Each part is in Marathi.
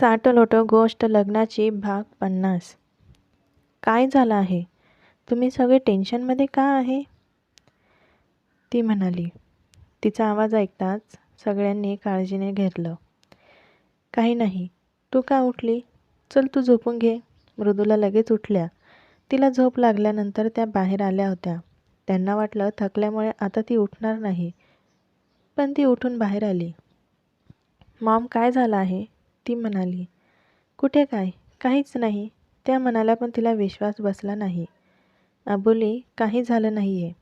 साटलोटो गोष्ट लग्नाची भाग पन्नास. काय झालं आहे? तुम्ही सगळे टेन्शनमध्ये का आहे? ती म्हणाली. तिचा आवाज ऐकताच सगळ्यांनी काळजीने घेरलं काही नाही. तू का उठली? चल तू झोपून घे. मृदूला लगेच उठल्या. तिला झोप लागल्यानंतर त्या बाहेर आल्या होत्या. त्यांना वाटलं थकल्यामुळे आता ती उठणार नाही. पण ती उठून बाहेर आली. मॉम काय झालं आहे? ती म्हणाली कुठे काय? काहीच नाही. त्या मनाला पण तिला विश्वास बसला नाही. अबोली काही झालं नाही आहे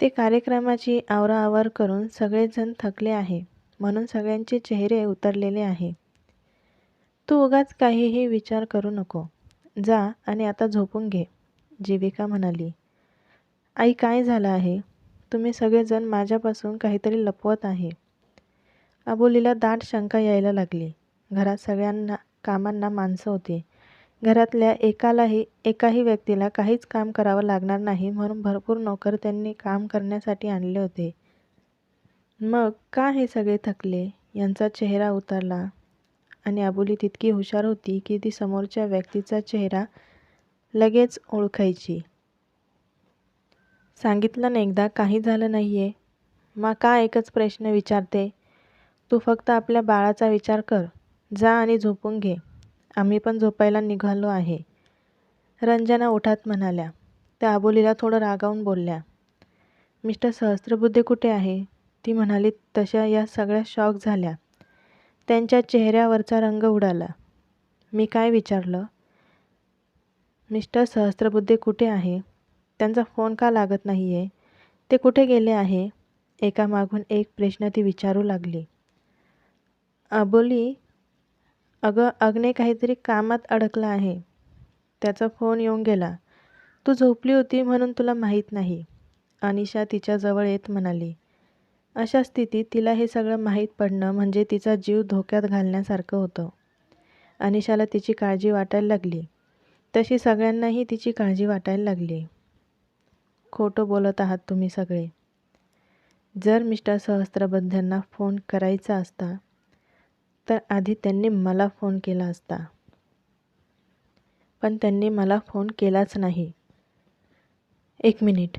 ते कार्यक्रमाची आवराआवर करून सगळेजण थकले आहे. म्हणून सगळ्यांचे चेहरे उतरलेले आहे. तू उगाच काहीही विचार करू नको. जा आणि आता झोपून घे जीविका म्हणाली. आई काय झालं आहे? तुम्ही सगळेजण माझ्यापासून काहीतरी लपवत आहे. अबोलीला दाट शंका यायला लागली. घरात सगळ्यांना कामांना माणसं होती. घरातल्या एकालाही एकाही व्यक्तीला काहीच काम करावं लागणार नाही म्हणून भरपूर नोकर त्यांनी काम करण्यासाठी आणले होते. मग का हे सगळे थकले? यांचा चेहरा उतरला. आणि अबोली तितकी हुशार होती की ती समोरच्या व्यक्तीचा चेहरा लगेच ओळखायची. सांगितलं ना एकदा काही झालं नाही आहे मग का एकच प्रश्न विचारते? तू फक्त आपल्या बाळाचा विचार कर. जा आणि झोपून घे. आम्ही पण झोपायला निघालो आहे. रंजना उठात म्हणाल्या. त्या आबोलीला थोडं रागावून बोलल्या. मिस्टर सहस्त्रबुद्धे कुठे आहे? ती म्हणाली तशा या सगळ्या शॉक झाल्या. त्यांच्या चेहऱ्यावरचा रंग उडाला. मी काय विचारलं? मिस्टर सहस्त्रबुद्धे कुठे आहे? त्यांचा फोन का लागत नाही आहे ते कुठे गेले आहे? एकामागून एक प्रश्न ती विचारू लागली. अबोली अगं अग्ने काहीतरी कामात अडकला आहे. त्याचा फोन येऊन गेला. तू झोपली होती म्हणून तुला माहीत नाही. अनिशा तिच्याजवळ येत म्हणाली. अशा स्थितीत तिला हे सगळं माहीत पडणं म्हणजे तिचा जीव धोक्यात घालण्यासारखं होतं. अनिशाला तिची काळजी वाटायला लागली. तशी सगळ्यांनाही तिची काळजी वाटायला लागली. खोटं बोलत आहात तुम्ही सगळे. जर मिस्टर सहस्त्रबुद्ध्यांना फोन करायचा असता तर आधी त्यांनी मला फोन केला असता. पण त्यांनी मला फोन केलाच नाही. एक मिनिट.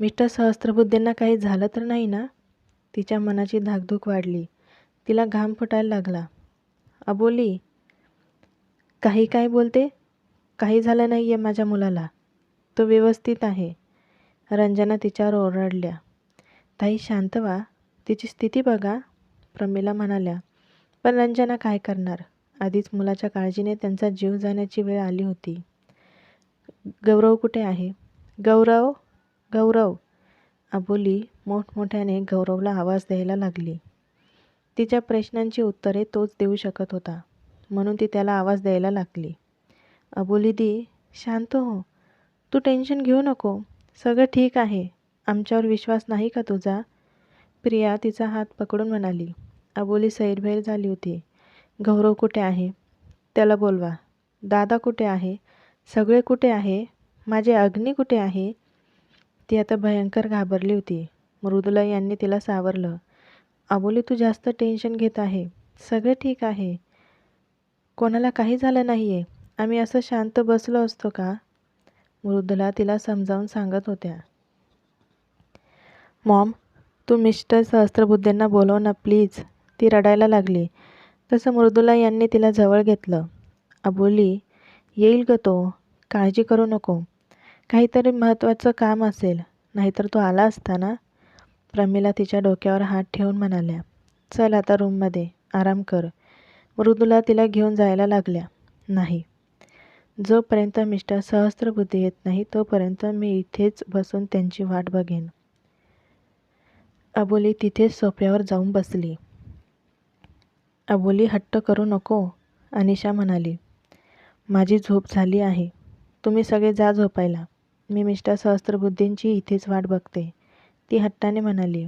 मिस्टर सहस्त्रबुद्धेंना काही झालं तर नाही ना? तिच्या मनाची धाकधूक वाढली. तिला घाम फुटायला लागला. अबोली काही काय बोलते? काही झालं नाही आहे माझ्या मुलाला. तो व्यवस्थित आहे. रंजना तिच्यावर ओरडल्या. ताई शांत व्हा. तिची स्थिती बघा प्रमिला म्हणाल्या. पण रंजना काय करणार? आधीच मुलाच्या काळजीने त्यांचा जीव जाण्याची वेळ आली होती. गौरव कुठे आहे? गौरव? गौरव? अबोली मोठमोठ्याने गौरवला आवाज द्यायला लागली. तिच्या प्रश्नांची उत्तरे तोच देऊ शकत होता म्हणून ती त्याला आवाज द्यायला लागली. अबोली दी शांत हो. तू टेन्शन घेऊ नको. सगळं ठीक आहे. आमच्यावर विश्वास नाही का तुझा? प्रिया तिचा हात पकडून म्हणाली. अबोली सैरभैर झाली होती. गौरव कुठे आहे? त्याला बोलवा. दादा कुठे आहे? सगळे कुठे आहे? माझे अग्नी कुठे आहे? ती आता भयंकर घाबरली होती. मृदुला यांनी तिला सावरलं. अबोली तू जास्त टेन्शन घेत आहे. सगळे ठीक आहे. कोणाला काही झालं नाही आहे आम्ही असं शांत बसलो असतो का? मृदुला तिला समजावून सांगत होत्या. मॉम तू मिस्टर सहस्त्रबुद्धेंना बोलव ना प्लीज. ती रडायला लागली. तसं मृदुला यांनी तिला जवळ घेतलं. अबोली येईल ग तो. काळजी करू नको. काहीतरी महत्त्वाचं काम असेल. नाहीतर तो आला असता ना? प्रमिला तिच्या डोक्यावर हात ठेवून म्हणाल्या. चल आता रूममध्ये. आराम कर. मृदुला तिला घेऊन जायला लागल्या. नाही. जोपर्यंत मिस्टर सहस्त्रबुद्धी येत नाही तोपर्यंत मी इथेच बसून त्यांची वाट बघेन. अबोली तिथेच सोफ्यावर जाऊन बसली. अबोली हट्ट करू नको अनिशा म्हणाली. माझी झोप झाली आहे. तुम्ही सगळे जा झोपायला. मी मिस्टर सहस्त्रबुद्धींची इथेच वाट बघते. ती हट्टाने म्हणाली.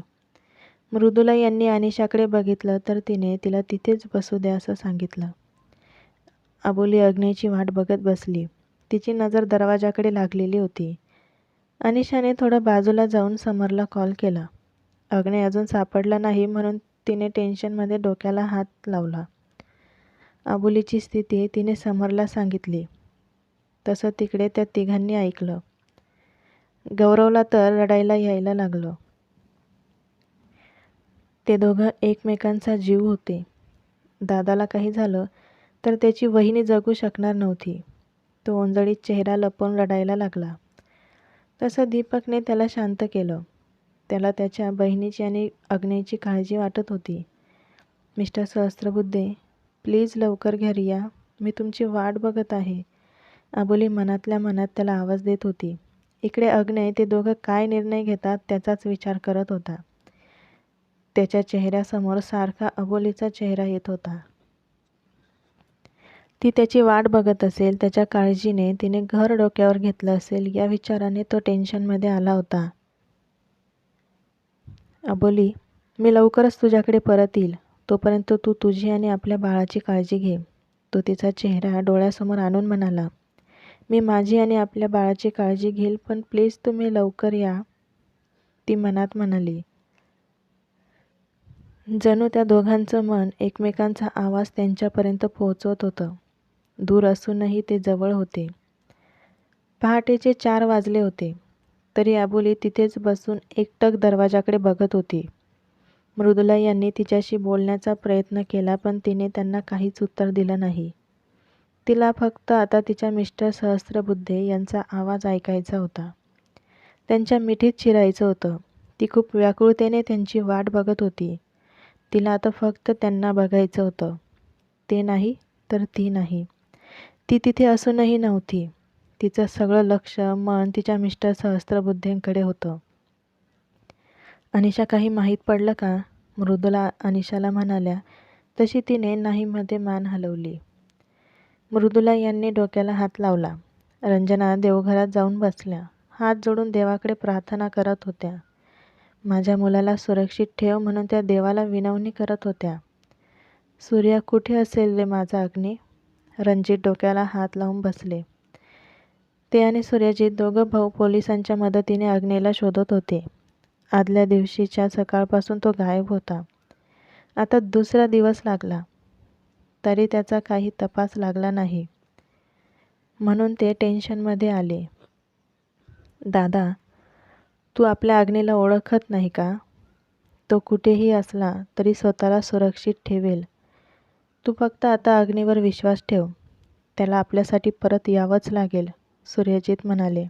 मृदुला यांनी अनिशाकडे बघितलं तर तिने तिला तिथेच बसू द्या असं सांगितलं. अबोली अग्नेची वाट बघत बसली. तिची नजर दरवाजाकडे लागलेली होती. अनिशाने थोडं बाजूला जाऊन समरला कॉल केला. अग्ने अजून सापडला नाही म्हणून तिने टेन्शनमध्ये डोक्याला हात लावला. अबोलीची स्थिती तिने समरला सांगितली. तसं तिकडे त्या तिघांनी ऐकलं. गौरवला तर रडायला यायला लागलं. ते दोघं एकमेकांचा जीव होते. दादाला काही झालं तर त्याची वहिनी जगू शकणार नव्हती. तो ओंजळीत चेहरा लपवून रडायला लागला. तसं दीपकने त्याला शांत केलं. त्याला त्याच्या बहिणीची आणि अग्नेची काळजी वाटत होती. मिस्टर सहस्त्रबुद्धे प्लीज लवकर घरी या. मी तुमची वाट बघत आहे. अबोली मनातल्या मनात त्याला आवाज देत होती. इकडे अग्नय ते दोघं काय निर्णय घेतात त्याचाच विचार करत होता. त्याच्या चेहऱ्यासमोर सारखा अबोलीचा चेहरा येत होता. ती त्याची वाट बघत असेल त्याच्या काळजीने तिने घर डोक्यावर घेतलं असेल या विचाराने तो टेन्शनमध्ये आला होता. अबोली मी लवकरच तुझ्याकडे परत येईल. तोपर्यंत तू तुझी आणि आपल्या बाळाची काळजी घे. तो तिचा चेहरा डोळ्यासमोर आणून म्हणाला मी माझी आणि आपल्या बाळाची काळजी घेईल पण प्लीज तुम्ही लवकर या. ती मनात म्हणाली जणू त्या दोघांचं मन एकमेकांचा आवाज त्यांच्यापर्यंत पोहोचवत होतं. दूर असूनही ते जवळ होते. पहाटेचे चार वाजले होते. तरी अबोली तिथेच बसून एकटक दरवाजाकडे बघत होती. मृदुला यांनी तिच्याशी बोलण्याचा प्रयत्न केला पण तिने त्यांना काहीच उत्तर दिलं नाही. तिला फक्त आता तिच्या मिस्टर सहस्त्रबुद्धे यांचा आवाज ऐकायचा होता. त्यांच्या मिठीत शिरायचं होतं. ती खूप व्याकुळतेने त्यांची वाट बघत होती. तिला आता फक्त त्यांना बघायचं होतं. ते नाही तर ती नाही. ती तिथे असूनही नव्हती. तिचं सगळं लक्ष मन तिच्या मिस्टर सहस्त्रबुद्धेंकडे होतं. अनिशा काही माहीत पडलं का? मृदुला अनिशाला म्हणाल्या तशी तिने नाहीमध्ये मान हलवली. मृदुला यांनी डोक्याला हात लावला. रंजना देवघरात जाऊन बसल्या. हात जोडून देवाकडे प्रार्थना करत होत्या. माझ्या मुलाला सुरक्षित ठेव म्हणून त्या देवाला विनवणी करत होत्या. सूर्या कुठे असेल रे माझा अग्नी? रणजित डोक्याला हात लावून बसले. ते आणि सूर्यजित दोघं भाऊ पोलिसांच्या मदतीने अग्नेला शोधत होते. आदल्या दिवशीच्या सकाळपासून तो गायब होता. आता दुसरा दिवस लागला. तरी त्याचा काही तपास लागला नाही. म्हणून ते टेन्शनमध्ये आले. दादा तू आपल्या अग्नीला ओळखत नाही का? तो कुठेही असला तरी स्वतःला सुरक्षित ठेवेल. तू फक्त आता अग्नीवर विश्वास ठेव. त्याला आपल्यासाठी परत यावंच लागेल. सूर्यजित म्हणाले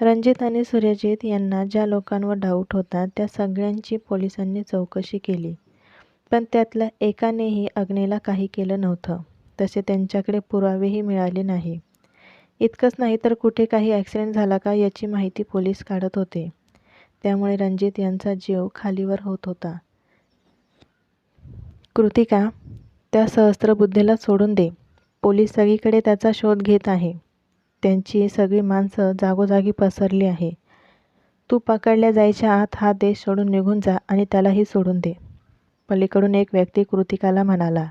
रणजित आणि सूर्यजित यांना ज्या लोकांवर डाऊट होता त्या सगळ्यांची पोलिसांनी चौकशी केली. पण त्यातल्या एकानेही अग्नीला काही केलं नव्हतं. तसे त्यांच्याकडे पुरावेही मिळाले नाही. इतकंच नाही तर कुठे काही ॲक्सिडेंट झाला का याची माहिती पोलीस काढत होते. त्यामुळे रणजित यांचा जीव खालीवर होत होता. कृतिका त्या सहस्त्रबुद्धीला सोडून दे. पोलीस सगळीकडे त्याचा शोध घेत आहे. त्यांची सगळी माणसं जागोजागी पसरली आहे. तू पकडल्या जायच्या आत हा देश सोडून निघून जा आणि त्यालाही सोडून दे. पलीकडून एक व्यक्ती कृतिकाला म्हणाला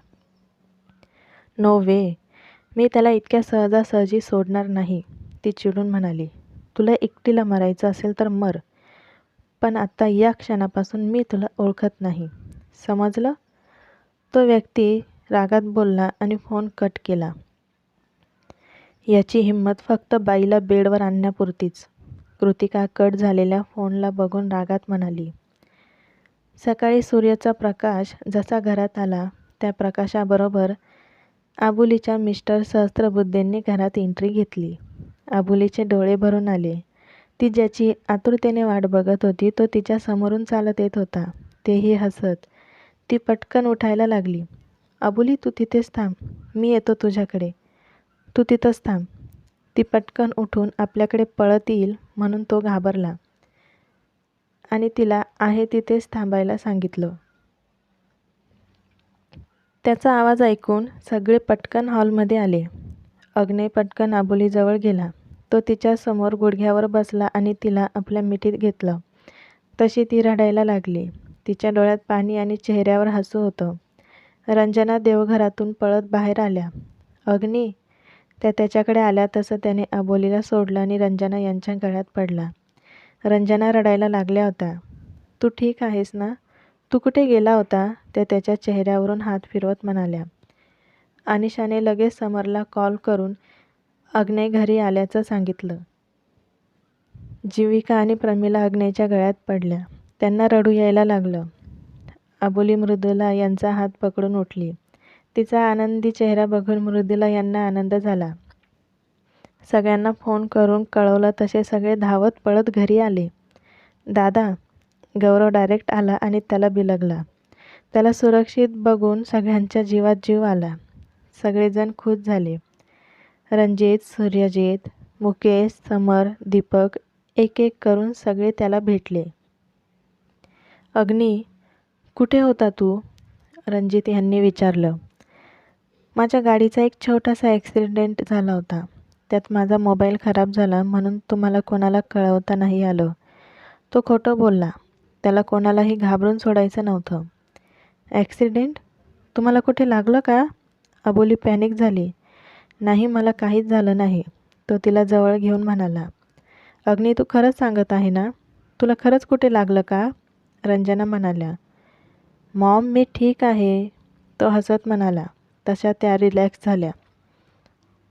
नो वे. मी त्याला इतक्या सहजासहजी सोडणार नाही. ती चिडून म्हणाली तुला एकटीला मरायचं असेल तर मर. पण आत्ता या क्षणापासून मी तुला ओळखत नाही. समजलं? तो व्यक्ती रागात बोलला आणि फोन कट केला. याची हिंमत फक्त बाईला बेडवर आणण्यापुरतीच. कृतिका कट झालेल्या फोनला बघून रागात म्हणाली सकाळी सूर्याचा प्रकाश जसा घरात आला त्या प्रकाशाबरोबर आबुलीच्या मिस्टर सहस्त्रबुद्धींनी घरात एंट्री घेतली. आबुलीचे डोळे भरून आले. ती ज्याची आतुरतेने वाट बघत होती तो तिच्या समोरून चालत येत होता. तेही हसत. ती पटकन उठायला लागली. अबुली तू तिथेच थांब. मी येतो तुझ्याकडे. तू तिथंच थांब. ती पटकन उठून आपल्याकडे पळत येईल म्हणून तो घाबरला. आणि तिला आहे तिथेच थांबायला सांगितलं. त्याचा आवाज ऐकून सगळे पटकन हॉलमध्ये आले. अग्ने पटकन आबोलीजवळ गेला. तो तिच्यासमोर गुडघ्यावर बसला आणि तिला आपल्या मिठीत घेतलं. तशी ती रडायला लागली. तिच्या डोळ्यात पाणी आणि चेहऱ्यावर हसू होतं. रंजना देवघरातून पळत बाहेर आल्या. अग्नी त्या त्याच्याकडे आल्या तसं त्याने अबोलीला सोडलं आणि रंजना यांच्या गळ्यात पडला. रंजना रडायला लागल्या होत्या. तू ठीक आहेस ना? तू कुठे गेला होता? त्या त्याच्या चेहऱ्यावरून हात फिरवत म्हणाल्या. अनिशाने लगेच समरला कॉल करून अग्नेय घरी आल्याचं सांगितलं. जीविका आणि प्रमिला अग्नेयच्या गळ्यात पडल्या. त्यांना रडू यायला लागलं. अबोली मृदुला यांचा हात पकडून उठली. तिचा आनंदी चेहरा बघून मृदुला यांना आनंद झाला. सगळ्यांना फोन करून कळवलं तसे सगळे धावत पळत घरी आले. दादा गौरव डायरेक्ट आला आणि त्याला बिलगला. त्याला सुरक्षित बघून सगळ्यांच्या जीवात जीव आला. सगळेजण खुश झाले. रणजित सूर्यजित मुकेश समर दीपक एक एक करून सगळे त्याला भेटले. अग्नी कुठे होता तू? रणजित यांनी विचारलं. माझ्या गाडीचा एक छोटासा ॲक्सिडेंट झाला होता. त्यात माझा मोबाईल खराब झाला म्हणून तुम्हाला कोणाला कळवता नाही आलं. तो खोटं बोलला. त्याला कोणालाही घाबरून सोडायचं नव्हतं. ॲक्सिडेंट तुम्हाला कुठे लागलं का? अबोली पॅनिक झाली. नाही मला काहीच झालं नाही. तो तिला जवळ घेऊन म्हणाला. अग्नी तू खरंच सांगत आहे ना? तुला खरंच कुठे लागलं का? रंजना म्हणाल्या. मॉम मी ठीक आहे. तो हसत म्हणाला. तशा त्या रिलॅक्स झाल्या.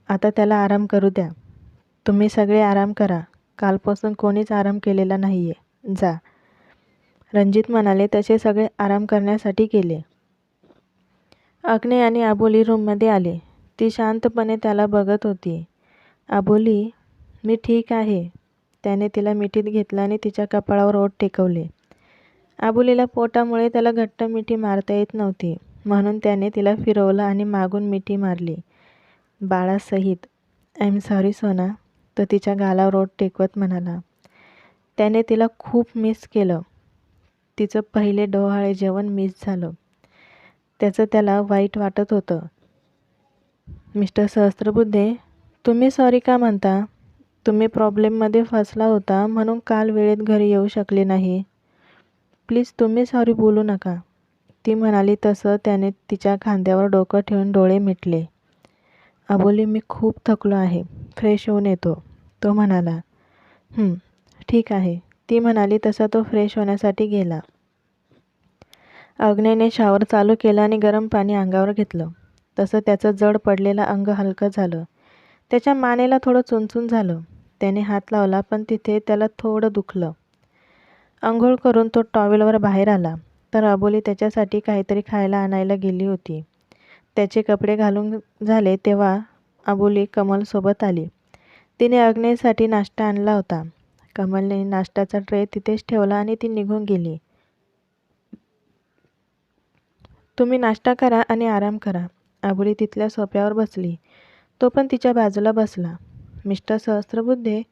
आता त्याला आराम करू द्या. तुम्ही सगळे आराम करा. कालपासून कोणीच आराम केलेला नाही आहे जा. रणजित म्हणाले तसे सगळे आराम करण्यासाठी गेले अग्ने आणि आबोली रूममध्ये आले. ती शांतपणे त्याला बघत होती. आबोली मी ठीक आहे. त्याने तिला मिठीत घेतलं आणि तिच्या कपाळावर ओठ टेकवले. आबोलीला पोटामुळे त्याला घट्ट मिठी मारता येत नव्हती. म्हणून त्याने तिला फिरवलं आणि मागून मिठी मारली. बाळासहित आय एम सॉरी सोना तो तिच्या गालावर ओठ टेकवत म्हणाला. त्याने तिला खूप मिस केलं. तिचं पहिले डोहाळे जेवण मिस झालं. त्याचं त्याला वाईट वाटत होतं. मिस्टर सहस्त्रबुद्धे तुम्ही सॉरी का म्हणता? तुम्ही प्रॉब्लेममध्ये फसला होता म्हणून काल वेळेत घरी येऊ शकले नाही. प्लीज तुम्ही सॉरी बोलू नका. ती म्हणाली तसं त्याने तिच्या खांद्यावर डोकं ठेवून डोळे मिटले. अबोली मी खूप थकलो आहे. फ्रेश होऊन येतो. तो म्हणाला ठीक आहे. ती म्हणाली तसा तो फ्रेश होण्यासाठी गेला. अग्नेने शावर चालू केला आणि गरम पाणी अंगावर घेतलं. तसं त्याचं जड पडलेलं अंग हलकं झालं. त्याच्या मानेला थोडं चुनचून झालं. त्याने हात लावला पण तिथे त्याला थोडं दुखलं. आंघोळ करून तो टॉवेलवर बाहेर आला. तर अबोली त्याच्यासाठी काहीतरी खायला आणायला गेली होती. त्याचे कपडे घालून झाले तेव्हा अबोली कमलसोबत आली. तिने अग्नेसाठी नाश्ता आणला होता. कमलने नाश्त्याचा ट्रे तिथेच ठेवला आणि ती निघून गेली. तुम्ही नाश्ता करा आणि आराम करा. अबोली तिथल्या सोप्यावर बसली. तो पण तिच्या बाजूला बसला. मिस्टर सहस्त्रबुद्धे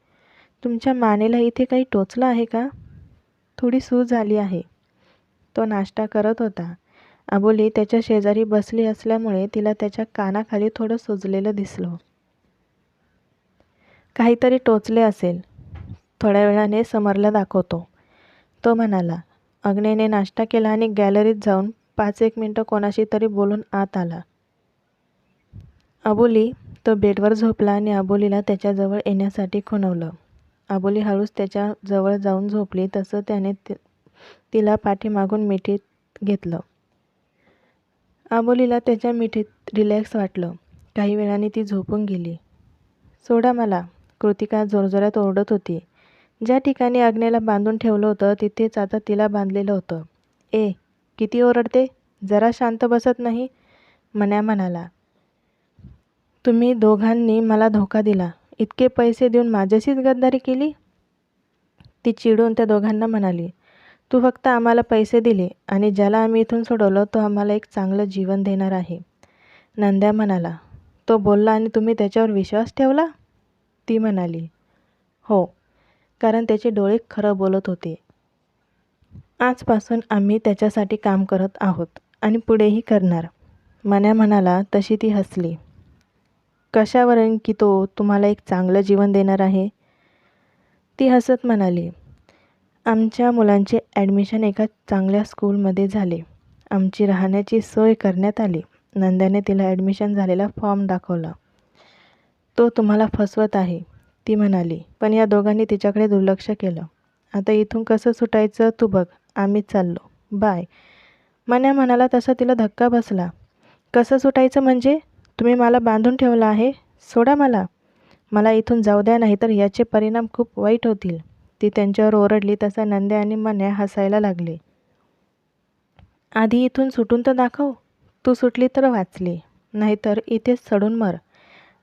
तुमच्या मानेला इथे काही टोचलं आहे का? थोडी सूज झाली आहे. तो नाश्ता करत होता. अबोली त्याच्या शेजारी बसली असल्यामुळे तिला त्याच्या कानाखाली थोडं सुजलेलं दिसलं. काहीतरी टोचले असेल. थोड्या वेळाने समरला दाखवतो. तो म्हणाला अग्नेने नाश्ता केला आणि गॅलरीत जाऊन पाच एक मिनटं कोणाशी तरी बोलून आत आला. अबोली तो बेडवर झोपला आणि अबोलीला त्याच्याजवळ येण्यासाठी खुणवलं. अबोली हळूच त्याच्याजवळ जाऊन झोपली तसं त्याने तिला पाठीमागून मिठीत घेतलं. आबोलीला त्याच्या मिठीत रिलॅक्स वाटलं. काही वेळाने ती झोपून गेली. सोडा मला कृतिका जोरजोरात ओरडत होती. ज्या ठिकाणी अग्नेला बांधून ठेवलं होतं तिथेच आता तिला बांधलेलं होतं. ए किती ओरडते? जरा शांत बसत नाही? मन्या म्हणाला. तुम्ही दोघांनी मला धोका दिला. इतके पैसे देऊन माझ्याशीच गद्दारी केली? ती चिडून त्या दोघांना म्हणाली. तू फक्त आम्हाला पैसे दिले आणि ज्याला आम्ही इथून सोडवलं तो आम्हाला एक चांगलं जीवन देणार आहे. नंद्या म्हणाला तो बोलला आणि तुम्ही त्याच्यावर विश्वास ठेवला? ती म्हणाली हो कारण त्याचे डोळे खरं बोलत होते. आजपासून आम्ही त्याच्यासाठी काम करत आहोत आणि पुढेही करणार. मन्या म्हणाला तशी ती हसली. कशावर की तो तुम्हाला एक चांगलं जीवन देणार आहे? ती हसत म्हणाली आमच्या मुलांचे ॲडमिशन एका चांगल्या स्कूलमध्ये झाले. आमची राहण्याची सोय करण्यात आली. नंद्याने तिला ॲडमिशन झालेला फॉर्म दाखवला. तो तुम्हाला फसवत आहे ती म्हणाली. पण या दोघांनी तिच्याकडे दुर्लक्ष केलं. आता इथून कसं सुटायचं तू बघ आम्हीच चाललो. बाय. मन्या म्हणाला तसा तिला धक्का बसला. कसं सुटायचं म्हणजे? तुम्ही मला बांधून ठेवलं आहे? सोडा मला. मला इथून जाऊ द्या नाही तर याचे परिणाम खूप वाईट होतील. ती त्यांच्यावर ओरडली तसा नंद्या आणि मन्या हसायला लागले. आधी इथून सुटून तर दाखव. तू सुटली तर वाचली. नाहीतर इथेच सडून मर.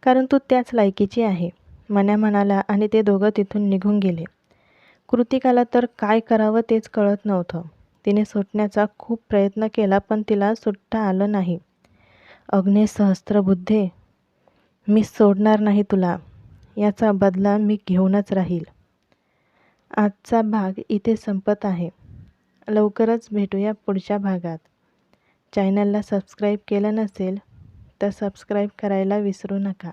कारण तू त्याच लायकीची आहे. मन्या म्हणाला आणि ते दोघं तिथून निघून गेले. कृतिकाला तर काय करावं तेच कळत नव्हतं. तिने सुटण्याचा खूप प्रयत्न केला पण तिला सुटता आलं नाही. अग्ने सहस्त्रबुद्धे मी सोडणार नाही तुला. याचा बदला मी घेऊनच राहील. आजचा भाग इथे संपत आहे. लवकरच भेटूया पुढच्या भागात. चॅनलला सबस्क्राईब केलं नसेल तर सबस्क्राईब करायला विसरू नका.